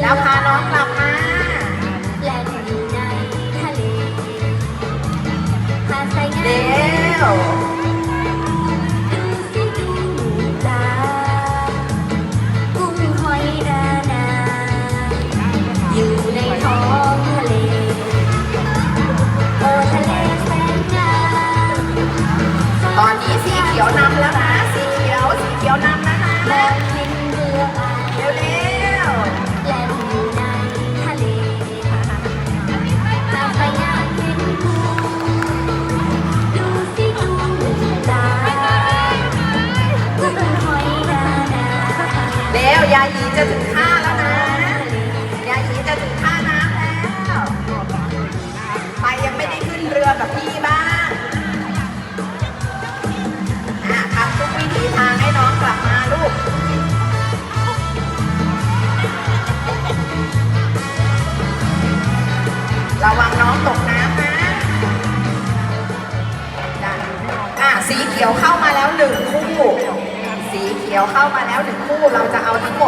แล้วพาน้องกลับมาแลนอยู่ในทะเลพาใส่เดีย ยายีจะถึงท่าแล้วนะ ยายีจะถึงท่าน้ำแล้วใครยังไม่ได้ขึ้นเรือกับพี่บ้างอะทำทุกวิถีทางให้น้องกลับมาลูกระวังน้องตกน้ำนะอะสีเขียวเข้ามาแล้วหนึ่งคู่ เขียวเข้ามาแล้วหนึ่งคู่ เราจะเอาทั้งหมด